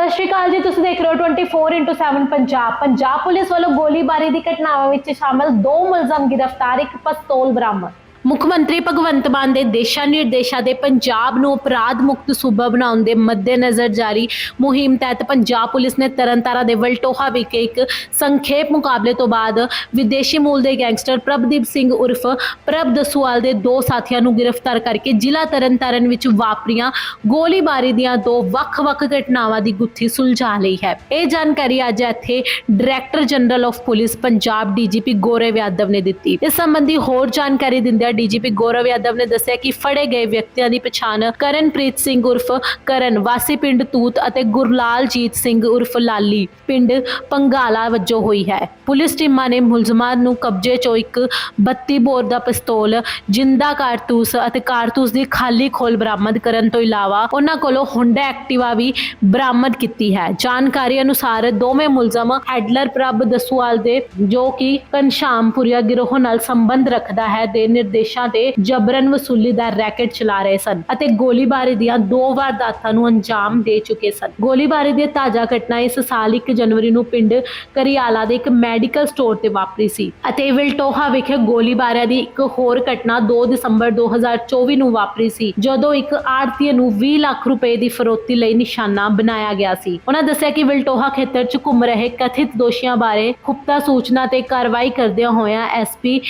ਸਤਿ ਸ਼੍ਰੀ ਅਕਾਲ ਜੀ, ਤੁਸੀਂ ਦੇਖ ਰਹੇ ਹੋ 24x7 ਪੰਜਾਬ। ਪੰਜਾਬ ਪੁਲਿਸ ਵੱਲੋਂ ਗੋਲੀਬਾਰੀ ਦੀ ਘਟਨਾਵਾਂ ਵਿੱਚ ਸ਼ਾਮਲ ਦੋ ਮੁਲਜ਼ਮ ਗ੍ਰਿਫਤਾਰ, ਇੱਕ ਪਿਸਤੌਲ ਬਰਾਮਦ। ਮੁੱਖ ਮੰਤਰੀ ਭਗਵੰਤ ਮਾਨ ਦੇ ਦੇਸ਼ਾ ਨਿਰਦੇਸ਼ਾਂ ਦੇ ਪੰਜਾਬ ਨੂੰ ਅਪਰਾਧ ਮੁਕਤ ਸੂਬਾ ਬਣਾਉਣ ਦੇ ਮੱਦੇਨਜ਼ਰ ਜਾਰੀ ਮੁਹਿੰਮ ਤਹਿਤ ਪੰਜਾਬ ਪੁਲਿਸ ਨੇ ਤਰਨਤਾਰਾ ਦੇ ਵਲਟੋਹਾ ਵਿਖੇ ਇੱਕ ਸੰਖੇਪ ਮੁਕਾਬਲੇ ਤੋਂ ਬਾਅਦ ਵਿਦੇਸ਼ੀ ਮੂਲ ਦੇ ਗੈਂਗਸਟਰ ਪ੍ਰਭਦੀਪ ਸਿੰਘ ਉਰਫ ਪ੍ਰਭ ਦਸੂਵਾਲ ਦੇ ਦੋ ਸਾਥੀਆਂ ਨੂੰ ਗ੍ਰਿਫਤਾਰ ਕਰਕੇ ਜ਼ਿਲ੍ਹਾ ਤਰਨਤਾਰਨ ਵਿੱਚ ਵਾਪਰੀਆਂ। ਗੋਲੀਬਾਰੀ ਦੀਆਂ ਦੋ ਵੱਖ-ਵੱਖ ਘਟਨਾਵਾਂ ਦੀ ਗੁੱਥੀ ਸੁਲਝਾ ਲਈ ਹੈ। ਇਹ ਜਾਣਕਾਰੀ ਅੱਜ ਇੱਥੇ director general of police Punjab DGP Gaurav Yadav ਨੇ ਦਿੱਤੀ। ਇਸ ਸੰਬੰਧੀ ਹੋਰ ਜਾਣਕਾਰੀ ਦਿੰਦਿਆਂ ਡੀਜੀਪੀ ਗੌਰਵ ਯਾਦਵ ਨੇ ਦੱਸਿਆ ਕਿ ਫੜੇ ਗਏ ਵਿਅਕਤੀਆਂ ਦੀ ਪਛਾਣ ਕਰਨਪ੍ਰੀਤ ਸਿੰਘ ਉਰਫ ਕਰਨ ਵਾਸੀ ਪਿੰਡ ਤੂਤ ਅਤੇ ਗੁਰਲਾਲਜੀਤ ਸਿੰਘ ਉਰਫ ਲਾਲੀ ਪਿੰਡ ਪੰਗਾਲਾ ਵਜੋਂ ਹੋਈ ਹੈ। ਪੁਲਿਸ ਟੀਮਾਂ ਨੇ ਮੁਲਜ਼ਮਾਂ ਨੂੰ ਕਬਜ਼ੇ 'ਚੋਂ ਇੱਕ 32 ਬੋਰ ਦਾ ਪਿਸਤੌਲ, ਜਿੰਦਾ ਕਾਰਤੂਸ ਅਤੇ ਕਾਰਤੂਸ ਦੀ ਖਾਲੀ ਖੋਲ ਬਰਾਮਦ ਕਰਨ ਤੋਂ ਇਲਾਵਾ ਉਹਨਾਂ ਕੋਲੋਂ ਹੁੰਡਾ ਐਕਟਿਵਾ ਵੀ ਬਰਾਮਦ ਕੀਤੀ ਹੈ। ਜਾਣਕਾਰੀ ਅਨੁਸਾਰ ਦੋਵੇਂ ਮੁਲਜ਼ਮ ਹੈਡਲਰ ਪ੍ਰਭ ਦਸੂਵਾਲ ਦੇ ਜੋ ਕਿ ਕਨਸ਼ਾਮਪੁਰੀਆ ਗਿਰੋਹ ਨਾਲ ਸੰਬੰਧ ਰੱਖਦਾ ਹੈ ਦੇ ਨਿਰਦੇਸ਼ਾਂ ਤੇ ਜਬਰਨ ਵਸੂਲੀ ਦਾ ਰੈਕੇਟ ਚਲਾ ਰਹੇ ਸਨ ਅਤੇ ਗੋਲੀਬਾਰੀ ਦੀਆਂ ਦੋ ਵਾਰਦਾਤਾਂ ਨੂੰ ਅੰਜਾਮ ਦੇ ਚੁੱਕੇ ਸਨ। ਗੋਲੀਬਾਰੀ ਦੀ ਤਾਜ਼ਾ ਘਟਨਾ ਇਸ ਸਾਲ 1 ਜਨਵਰੀ ਨੂੰ ਪਿੰਡ ਕਰਿਆਲਾ ਦੇ ਇੱਕ ਮੈਡੀਕਲ ਸਟੋਰ ਤੇ ਵਾਪਰੀ ਸੀ ਅਤੇ ਵਿਲਟੋਹਾ ਵਿਖੇ ਗੋਲੀਬਾਰੀ ਦੀ ਇੱਕ ਹੋਰ ਘਟਨਾ 2 ਦਸੰਬਰ 2024 ਨੂੰ ਵਾਪਰੀ ਸੀ, ਜਦੋਂ ਇੱਕ ਆੜਤੀ ਨੂੰ 20 ਲੱਖ ਰੁਪਏ ਦੀ ਫਰੋਤੀ ਲਈ ਨਿਸ਼ਾਨਾ ਬਣਾਇਆ ਗਿਆ ਸੀ। ਉਹਨਾਂ ਦੱਸਿਆ ਕਿ ਵਿਲਟੋਹਾ ਖੇਤਰ 'ਚ ਘੁੰਮ ਰਹੇ ਕਥਿਤ ਦੋਸ਼ੀਆਂ ਬਾਰੇ ਖੁਫਤਾ ਸੂਚਨਾ ਤੇ ਕਾਰਵਾਈ ਕਰਦਿਆਂ ਹੋਇਆਂ SP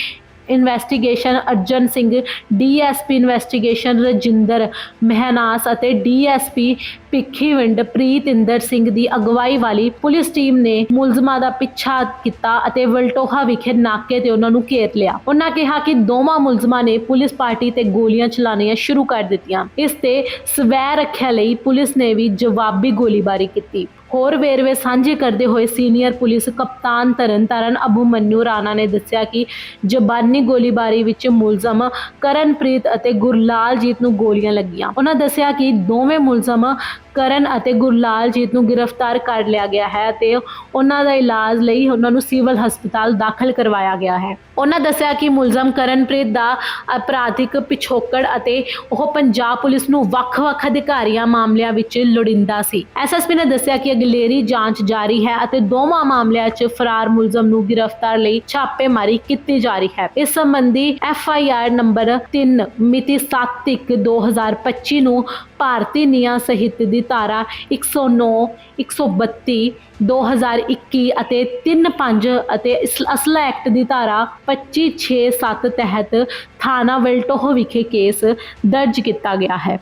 investigation Arjan Singh DSP investigation Rajinder Minhas ਅਤੇ ਡੀਐਸਪੀ ਭਿੱਖੀਵਿੰਡ ਪ੍ਰੀਤਿੰਦਰ ਸਿੰਘ ਦੀ ਅਗਵਾਈ ਵਾਲੀ ਪੁਲਿਸ ਟੀਮ ਨੇ ਮੁਲਜ਼ਮਾਂ ਦਾ ਪਿੱਛਾ ਕੀਤਾ ਅਤੇ ਵਲਟੋਹਾ ਵਿਖੇ ਨਾਕੇ ਤੇ ਉਹਨਾਂ ਨੂੰ ਘੇਰ ਲਿਆ। ਉਹਨਾਂ ਕਿਹਾ ਕਿ ਦੋਵਾਂ ਮੁਲਜ਼ਮਾਂ ਨੇ ਪੁਲਿਸ ਪਾਰਟੀ ਤੇ ਗੋਲੀਆਂ ਚਲਾਉਣੀਆਂ ਸ਼ੁਰੂ ਕਰ ਦਿੱਤੀਆਂ। ਇਸ ਤੇ ਸਵੈ ਰੱਖਿਆ ਲਈ ਪੁਲਿਸ ਨੇ ਵੀ ਜਵਾਬੀ ਗੋਲੀਬਾਰੀ ਕੀਤੀ। ਹੋਰ ਵੇਰਵੇ ਸਾਂਝੇ ਕਰਦੇ ਹੋਏ ਸੀਨੀਅਰ ਪੁਲਿਸ ਕਪਤਾਨ ਤਰਨਤਾਰਨ ਅਬੂ ਮੰਨੂ ਰਾਣਾ ਨੇ ਦੱਸਿਆ ਕਿ ਜ਼ਬਾਨੀ ਗੋਲੀਬਾਰੀ ਵਿੱਚ ਮੁਲਜ਼ਮ ਕਰਨਪ੍ਰੀਤ ਅਤੇ ਗੁਰਲਾਲਜੀਤ ਨੂੰ ਗੋਲੀਆਂ ਲੱਗੀਆਂ। ਉਹਨਾਂ ਦੱਸਿਆ ਕਿ ਦੋਵੇਂ ਮੁਲਜ਼ਮ ਕਰਨ ਅਤੇ ਗੁਰਲਾਲਜੀਤ ਨੂੰ ਗ੍ਰਿਫਤਾਰ ਕਰ ਲਿਆ ਗਿਆ ਹੈ ਤੇ ਉਹਨਾਂ ਦਾ ਇਲਾਜ ਲਈ ਉਹਨਾਂ ਨੂੰ ਸਿਵਲ ਹਸਪਤਾਲ ਦਾਖਲ ਕਰਵਾਇਆ ਗਿਆ ਹੈ। ਉਹਨਾਂ ਦੱਸਿਆ ਕਿ ਮੁਲਜ਼ਮ ਕਰਨਪ੍ਰੀਤ ਦਾ ਅਪਰਾਧਿਕ ਪਿਛੋਕੜ ਅਤੇ ਉਹ ਪੰਜਾਬ ਪੁਲਿਸ ਨੂੰ ਵੱਖ-ਵੱਖ ਅਧਿਕਾਰੀਆਂ ਮਾਮਲਿਆਂ ਵਿੱਚ ਲੋੜਿੰਦਾ ਸੀ। ਐਸਐਸਪੀ ਨੇ ਦੱਸਿਆ ਕਿ ਅਗਲੇਰੀ ਜਾਂਚ ਜਾਰੀ ਹੈ ਅਤੇ ਦੋਵਾਂ ਮਾਮਲਿਆਂ 'ਚ ਫਰਾਰ ਮੁਲਜ਼ਮ ਨੂੰ ਗ੍ਰਿਫਤਾਰ ਲਈ ਛਾਪੇਮਾਰੀ ਕੀਤੀ ਜਾ ਰਹੀ ਹੈ। ਇਸ ਸੰਬੰਧੀ ਐਫਆਈਆਰ ਨੰਬਰ 3 ਮਿਤੀ 7/1/2025 ਨੂੰ ਭਾਰਤੀ ਨਿਆਂ ਸਹਿਤ ਦੀ ਧਾਰਾ 109 132 2021 ਅਤੇ 35 ਅਤੇ ਇਸ- ਅਸਲਾ ਐਕਟ ਦੀ ਧਾਰਾ 2567 ਤਹਿਤ ਥਾਣਾ ਵਲਟੋਹ ਵਿਖੇ ਕੇਸ ਦਰਜ ਕੀਤਾ ਗਿਆ ਹੈ।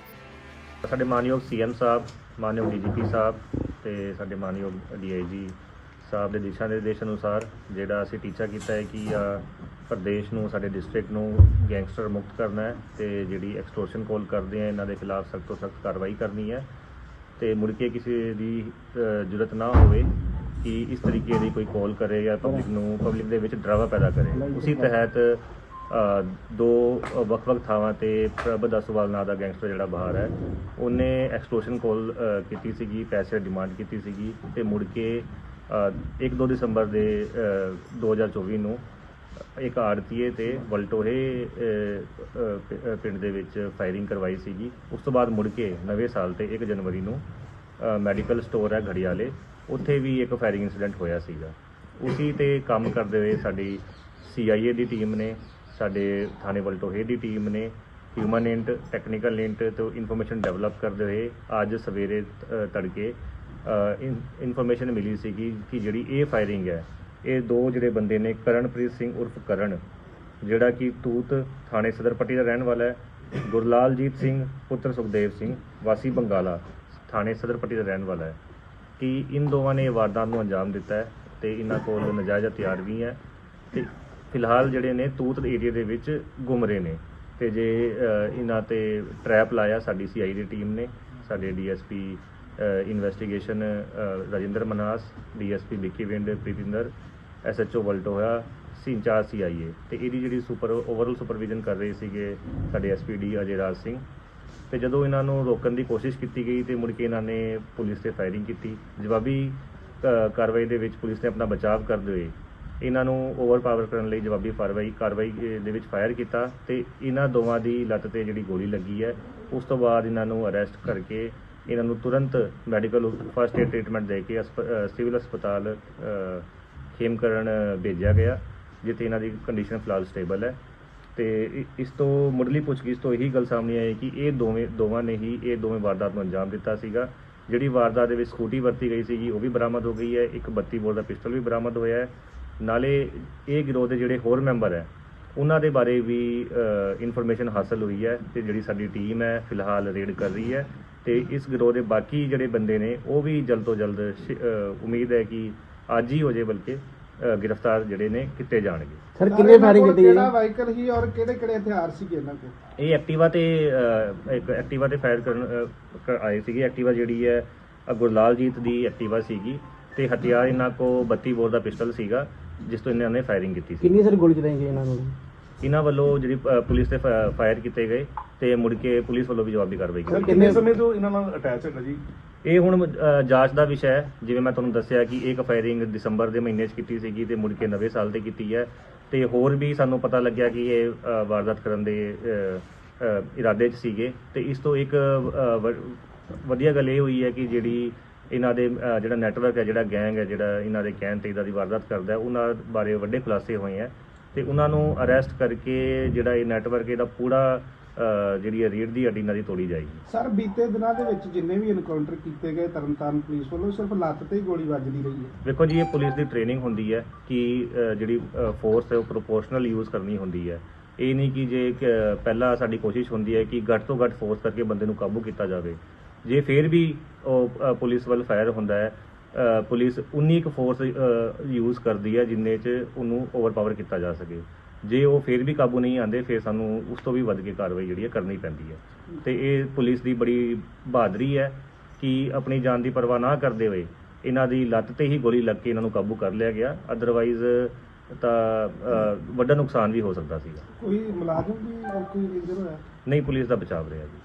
ਸਾਡੇ ਮਾਨਯੋਗ ਸੀਐਮ ਸਾਹਿਬ, ਮਾਨਯੋਗ ਡੀਜੀਪੀ ਸਾਹਿਬ ਤੇ ਸਾਡੇ ਮਾਨਯੋਗ ਡੀਆਈਜੀ ਸਾਹਿਬ ਦੇ ਦਿਸ਼ਾ ਨਿਰਦੇਸ਼ ਅਨੁਸਾਰ ਜਿਹੜਾ ਅਸੀਂ ਟੀਚਾ ਕੀਤਾ ਹੈ ਕਿ ਪ੍ਰਦੇਸ਼ ਨੂੰ, ਸਾਡੇ ਡਿਸਟ੍ਰਿਕਟ ਨੂੰ ਗੈਂਗਸਟਰ ਮੁਕਤ ਕਰਨਾ ਹੈ ਤੇ ਜਿਹੜੀ ਐਕਸਟੋਰਸ਼ਨ ਕਾਲ ਕਰਦੇ ਆ, ਇਹਨਾਂ ਦੇ ਖਿਲਾਫ ਸਖਤ ਤੋਂ ਸਖਤ ਕਾਰਵਾਈ ਕਰਨੀ ਹੈ। ਤੇ ਮੁੜ ਕੇ ਕਿਸੇ ਦੀ ਜੁਰਤ ਨਾ ਹੋਵੇ ਕਿ ਇਸ ਤਰੀਕੇ ਦੀ ਕੋਈ ਕਾਲ ਕਰੇ ਜਾਂ ਪਬਲਿਕ ਨੂੰ ਪਬਲਿਕ ਦੇ ਵਿੱਚ ਡਰਾਵਾ ਪੈਦਾ ਕਰੇ। ਉਸੇ ਤਹਿਤ ਦੋ ਵੱਖ-ਵੱਖ ਥਾਵਾਂ ਤੇ ਪ੍ਰਭ ਦਸਵਾਲ ਨਾਂ ਦਾ ਗੈਂਗਸਟਰ ਜਿਹੜਾ ਬਾਹਰ ਹੈ ਉਹਨੇ ਐਕਸਟੋਰਸ਼ਨ ਕਾਲ ਕੀਤੀ ਸੀਗੀ ਪੈਸੇ ਡਿਮਾਂਡ ਕੀਤੀ ਸੀਗੀ ਤੇ ਮੁੜ ਕੇ 1-2 ਦਸੰਬਰ ਦੇ ਅ, 2024 ਨੂੰ ਇੱਕ ਆੜਤੀਏ ਤੇ ਵਲਟੋਹੇ ਪਿੰਡ ਦੇ ਵਿੱਚ ਫਾਇਰਿੰਗ ਕਰਵਾਈ ਸੀਗੀ। ਉਸ ਤੋਂ ਬਾਅਦ ਮੁੜ ਕੇ ਨਵੇਂ ਸਾਲ ਤੇ 1 ਜਨਵਰੀ ਨੂੰ ਮੈਡੀਕਲ ਸਟੋਰ ਹੈ ਘੜਿਆਲੇ ਉੱਥੇ ਵੀ ਇੱਕ ਫਾਇਰਿੰਗ ਇਨਸੀਡੈਂਟ ਹੋਇਆ ਸੀਗਾ। ਉਸੇ ਤੇ ਕੰਮ ਕਰਦੇ ਹੋਏ ਸਾਡੀ ਸੀਆਈਏ ਦੀ ਟੀਮ ਨੇ ਸਾਡੇ ਥਾਣੇ ਵਲਟੋਹੇ ਦੀ ਟੀਮ ਨੇ ਹਿਊਮਨ ਇੰਟ ਟੈਕਨੀਕਲ ਇੰਟ ਤੋਂ ਇਨਫੋਰਮੇਸ਼ਨ ਡਿਵੈਲਪ ਕਰਦੇ ਹੋਏ ਅੱਜ ਸਵੇਰੇ ਅ, ਤੜਕੇ ਇਨਫੋਰਮੇਸ਼ਨ ਮਿਲੀ ਸੀਗੀ ਕਿ ਜਿਹੜੀ ਇਹ ਫਾਇਰਿੰਗ ਹੈ ਇਹ ਦੋ ਜਿਹੜੇ ਬੰਦੇ ਨੇ, ਕਰਨਪ੍ਰੀਤ ਸਿੰਘ ਉਰਫ ਕਰਨ, ਜਿਹੜਾ ਕਿ ਤੂਤ ਥਾਣੇ ਸਦਰ ਪੱਟੀ ਦਾ ਰਹਿਣ ਵਾਲਾ ਹੈ, ਗੁਰਲਾਲਜੀਤ ਸਿੰਘ, ਪੁੱਤਰ ਸੁਖਦੇਵ ਸਿੰਘ, ਵਾਸੀ ਬੰਗਾਲਾ ਥਾਣੇ ਸਦਰ ਪੱਟੀ ਦਾ ਰਹਿਣ ਵਾਲਾ ਹੈ। ਕਿ ਇਨ ਦੋਵਾਂ ਨੇ ਇਹ ਵਾਰਦਾਤ ਨੂੰ ਅੰਜਾਮ ਦਿੱਤਾ ਹੈ ਤੇ ਇਹਨਾਂ ਕੋਲ ਨਜਾਇਜ਼ ਹਥਿਆਰ ਵੀ ਹੈ ਤੇ ਫਿਲਹਾਲ ਜਿਹੜੇ ਨੇ ਤੂਤ ਏਰੀਆ ਦੇ ਵਿੱਚ ਗੁੰਮ ਰਹੇ ਨੇ। ਤੇ ਜੇ ਇਹਨਾਂ ਤੇ ਟਰੈਪ ਲਾਇਆ ਸਾਡੀ ਸੀਆਈ ਦੀ ਟੀਮ ਨੇ, ਸਾਡੇ DSP investigation Rajinder Manas, DSP Bhikhiwind Pritinder SHO Valtoha ਹੋਇਆ ਸੀ ਇੰਚਾਰਜ ਸੀਆਈਏ ਤੇ ਇਹਦੀ ਜਿਹੜੀ ਸੁਪਰ ਓਵਰਆਲ ਸੁਪਰਵਿਜ਼ਨ ਕਰ ਰਹੇ ਸੀਗੇ ਸਾਡੇ ਐਸਪੀਡੀ ਅਜੇ ਰਾਜ ਸਿੰਘ। ਤੇ ਜਦੋਂ ਇਹਨਾਂ ਨੂੰ ਰੋਕਣ ਦੀ ਕੋਸ਼ਿਸ਼ ਕੀਤੀ ਗਈ ਤੇ ਮੁੜ ਕੇ ਇਹਨਾਂ ਨੇ ਪੁਲਿਸ ਤੇ ਫਾਇਰਿੰਗ ਕੀਤੀ। ਜਵਾਬੀ ਕਾਰਵਾਈ ਦੇ ਵਿੱਚ ਪੁਲਿਸ ਨੇ ਆਪਣਾ ਬਚਾਅ ਕਰਦੇ ਹੋਏ ਇਹਨਾਂ ਨੂੰ ਓਵਰਪਾਵਰ ਕਰਨ ਲਈ ਜਵਾਬੀ ਕਾਰਵਾਈ ਕਾਰਵਾਈ ਦੇ ਵਿੱਚ ਫਾਇਰ ਕੀਤਾ ਤੇ ਇਹਨਾਂ ਦੋਵਾਂ ਦੀ ਲੱਤ ਤੇ ਜਿਹੜੀ ਗੋਲੀ ਲੱਗੀ ਹੈ, ਉਸ ਤੋਂ ਬਾਅਦ ਇਹਨਾਂ ਨੂੰ ਅਰੈਸਟ ਕਰਕੇ ਇਹਨਾਂ ਨੂੰ ਤੁਰੰਤ ਮੈਡੀਕਲ ਫਸਟ ਏਡ ਟ੍ਰੀਟਮੈਂਟ ਦੇ ਕੇ ਹਸਪ- ਸਿਵਲ ਹਸਪਤਾਲ ਖੇਮਕਰਨ ਭੇਜਿਆ ਗਿਆ, ਜਿੱਥੇ ਇਹਨਾਂ ਦੀ ਕੰਡੀਸ਼ਨ ਫਿਲਹਾਲ ਸਟੇਬਲ ਹੈ। ਤੇ ਇਸ ਤੋਂ ਮੁੱਢਲੀ ਪੁੱਛਗਿੱਛ ਤੋਂ ਇਹੀ ਗੱਲ ਸਾਹਮਣੇ ਆਈ ਕਿ ਇਹ ਦੋਵੇਂ, ਦੋਵਾਂ ਨੇ ਹੀ ਇਹ ਦੋਵੇਂ ਵਾਰਦਾਤ ਨੂੰ ਅੰਜਾਮ ਦਿੱਤਾ ਸੀਗਾ। ਜਿਹੜੀ ਵਾਰਦਾਤ ਦੇ ਵਿੱਚ ਸਕੂਟੀ ਵਰਤੀ ਗਈ ਸੀਗੀ, ਉਹ ਵੀ ਬਰਾਮਦ ਹੋ ਗਈ ਹੈ। ਇੱਕ 32 ਬੋਰ ਦਾ ਪਿਸਟਲ ਵੀ ਬਰਾਮਦ ਹੋਇਆ ਹੈ। ਨਾਲੇ ਇਹ ਗਿਰੋਹ ਦੇ ਜਿਹੜੇ ਹੋਰ ਮੈਂਬਰ ਹੈ, ਉਹਨਾਂ ਦੇ ਬਾਰੇ ਵੀ ਇਨਫੋਰਮੇਸ਼ਨ ਹਾਸਲ ਹੋਈ ਹੈ ਤੇ ਜਿਹੜੀ ਸਾਡੀ ਟੀਮ ਹੈ, ਫਿਲਹਾਲ ਰੇਡ ਕਰ ਰਹੀ ਹੈ। ਤੇ ਇਸ ਗਿਰੋਹ ਦੇ ਬਾਕੀ ਜਿਹੜੇ ਬੰਦੇ ਨੇ, ਉਹ ਵੀ ਜਲਦ ਤੋਂ ਜਲਦ ਸ਼ਿ- ਉਮੀਦ ਹੈ ਕਿ ਅੱਜ ਹੀ ਹੋ ਜੇ ਬਲਕਿ ਅ, ਗ੍ਰਿਫਤਾਰ ਜਿਹੜੇ ਨੇ ਕੀਤੇ ਜਾਣਗੇ। ਸਰ ਕਿੰਨੇ ਫਾਇਰਿੰਗ ਕੀਤੀ ਗਈ ਕਿਹੜਾ ਵਾਹੀਕਲ ਸੀ ਔਰ ਕਿਹੜੇ ਕਿਹੜੇ ਹਥਿਆਰ ਸੀਗੇ ਇਹਨਾਂ ਕੋਲ? ਇਹ ਐਕਟਿਵਾ ਤੇ ਅ, ਇੱਕ ਐਕਟਿਵਾ ਤੇ ਫਾਇਰ ਕਰਨ ਅ, ਕ- ਆਏ ਸੀਗੇ। ਐਕਟਿਵਾ ਜਿਹੜੀ ਹੈ ਅ, ਗੁਰਲਾਲਜੀਤ ਦੀ ਐਕਟਿਵਾ ਸੀਗੀ ਤੇ ਹਥਿਆਰ ਇਹਨਾਂ ਕੋ 32 ਬੋਰ ਦਾ ਪਿਸਟਲ ਸੀਗਾ ਜਿਸ ਤੋਂ ਇਹਨਾਂ ਨੇ ਫਾਇਰਿੰਗ ਕੀਤੀ ਸੀ। ਕਿੰਨੀ ਸਰ ਗੋਲੀ ਚਲਾਈ ਗਈ ਇਹਨਾਂ ਨੂੰ? ਇਹਨਾਂ ਵੱਲੋਂ ਜਿਹੜੀ ਅ, ਪੁਲਿਸ ਤੇ ਫਾਇਰ ਕੀਤੇ ਗਏ ਤੇ ਮੁੜ ਕੇ ਪੁਲਿਸ ਵੱਲੋਂ ਵੀ ਜਵਾਬੀ ਕਾਰਵਾਈ ਕੀਤੀ ਸਰ, ਗਈ। ਕਿੰਨੇ ਸਮੇਂ ਤੋਂ ਇਹਨਾਂ ਨਾਲ ਅਟੈਚ ਹੈਗਾ ਜੀ? ਇਹ ਹੁਣ ਜਾਂਚ ਦਾ ਵਿਸ਼ਾ ਹੈ। ਜਿਵੇਂ ਮੈਂ ਤੁਹਾਨੂੰ ਦੱਸਿਆ ਕਿ ਇੱਕ ਫਾਇਰਿੰਗ ਦਸੰਬਰ ਦੇ ਮਹੀਨੇ 'ਚ ਕੀਤੀ ਸੀਗੀ ਤੇ ਮੁੜ ਕੇ ਨਵੇਂ ਸਾਲ ਤੇ ਕੀਤੀ ਹੈ। ਤੇ ਹੋਰ ਵੀ ਸਾਨੂੰ ਪਤਾ ਲੱਗਿਆ ਕਿ ਇਹ ਵਾਰਦਾਤ ਕਰਨ ਦੇ ਇਰਾਦੇ 'ਚ ਸੀਗੇ। ਤੇ ਇਸ ਤੋਂ ਇੱਕ ਵ- ਵਧੀਆ ਗੱਲ ਇਹ ਹੋਈ ਹੈ ਕਿ ਜਿਹੜੀ ਇਹਨਾਂ ਦੇ ਜਿਹੜਾ ਨੈਟਵਰਕ ਹੈ, ਜਿਹੜਾ ਗੈਂਗ ਹੈ, ਜਿਹੜਾ ਇਹਨਾਂ ਦੇ ਕਹਿਣ ਤੇ ਇਹਦਾ ਦੀ ਵਾਰਦਾਤ ਕਰਦਾ ਹੈ, ਉਹਨਾਂ ਬਾਰੇ ਵੱਡੇ ਖੁਲਾਸੇ ਹੋਏ ਹੈ। ਤੇ ਉਹਨਾਂ ਨੂੰ ਅਰੈਸਟ ਕਰਕੇ ਜਿਹੜਾ ਇਹ ਨੈਟਵਰਕ ਇਹਦਾ ਪੂਰਾ ਜਿਹੜੀ ਹੈ ਰੀੜ ਦੀ ਹੱਡੀ ਇਹਨਾਂ ਦੀ ਤੋੜੀ ਜਾਏਗੀ। ਸਰ ਬੀਤੇ ਦਿਨਾਂ ਦੇ ਵਿੱਚ ਜਿੰਨੇ ਵੀ ਐਨਕਾਊਂਟਰ ਕੀਤੇ ਗਏ ਤਰਨਤਾਰਨ ਪੁਲਿਸ ਵੱਲੋਂ ਸਿਰਫ ਲੱਤ ਤੇ ਹੀ ਗੋਲੀ ਵੱਜਦੀ ਰਹੀ ਹੈ। ਵੇਖੋ ਜੀ ਇਹ ਪੁਲਿਸ ਦੀ ਟ੍ਰੇਨਿੰਗ ਹੁੰਦੀ ਹੈ ਕਿ ਅ, ਜਿਹੜੀ ਫੋਰਸ ਹੈ ਉਹ ਪ੍ਰੋਪੋਰਸ਼ਨਲ ਯੂਜ਼ ਕਰਨੀ ਹੁੰਦੀ ਹੈ। ਇਹ ਨਹੀਂ ਕਿ ਜੇ ਇੱਕ, ਅ, ਪਹਿਲਾਂ ਸਾਡੀ ਕੋਸ਼ਿਸ਼ ਹੁੰਦੀ ਹੈ ਕਿ ਘੱਟ ਤੋਂ ਘੱਟ ਫੋਰਸ ਕਰਕੇ ਬੰਦੇ ਨੂੰ ਕਾਬੂ ਕੀਤਾ ਜਾਵੇ। ਜੇ ਫਿਰ ਵੀ ਉਹ ਅ, ਪੁਲਿਸ ਵੱਲ ਫਾਇਰ ਹੁੰਦਾ ਹੈ ਅ, ਪੁਲਿਸ ਉਨੀ ਕੁ ਫੋਰਸ ਯੂਜ਼ ਕਰਦੀ ਹੈ ਜਿੰਨੇ 'ਚ ਉਹਨੂੰ ਓਵਰਪਾਵਰ ਕੀਤਾ ਜਾ ਸਕੇ। ਜੇ ਉਹ ਫਿਰ ਵੀ ਕਾਬੂ ਨਹੀਂ ਆਉਂਦੇ ਫਿਰ ਸਾਨੂੰ ਉਸ ਤੋਂ ਵੀ ਵੱਧ ਕੇ ਕਾਰਵਾਈ ਜਿਹੜੀ ਹੈ ਕਰਨੀ ਪੈਂਦੀ ਹੈ। ਤੇ ਇਹ ਪੁਲਿਸ ਦੀ ਬੜੀ ਬਹਾਦਰੀ ਹੈ ਕਿ ਆਪਣੀ ਜਾਨ ਦੀ ਪਰਵਾਹ ਨਾ ਕਰਦੇ ਹੋਏ ਇਹਨਾਂ ਦੀ ਲੱਤ ਤੇ ਹੀ ਗੋਲੀ ਲੱਗ ਕੇ ਇਹਨਾਂ ਨੂੰ ਕਾਬੂ ਕਰ ਲਿਆ ਗਿਆ। ਅਦਰਵਾਈਜ਼ ਤਾਂ ਵੱਡਾ ਨੁਕਸਾਨ ਵੀ ਹੋ ਸਕਦਾ ਸੀਗਾ। ਕੋਈ ਮੁਲਾਜ਼ਮ ਵੀ ਕੋਈ ਇੰਜਰ ਹੋਇਆ? ਨਹੀਂ ਪੁਲਿਸ ਦਾ ਬਚਾਵ ਰਿਹਾ ਜੀ।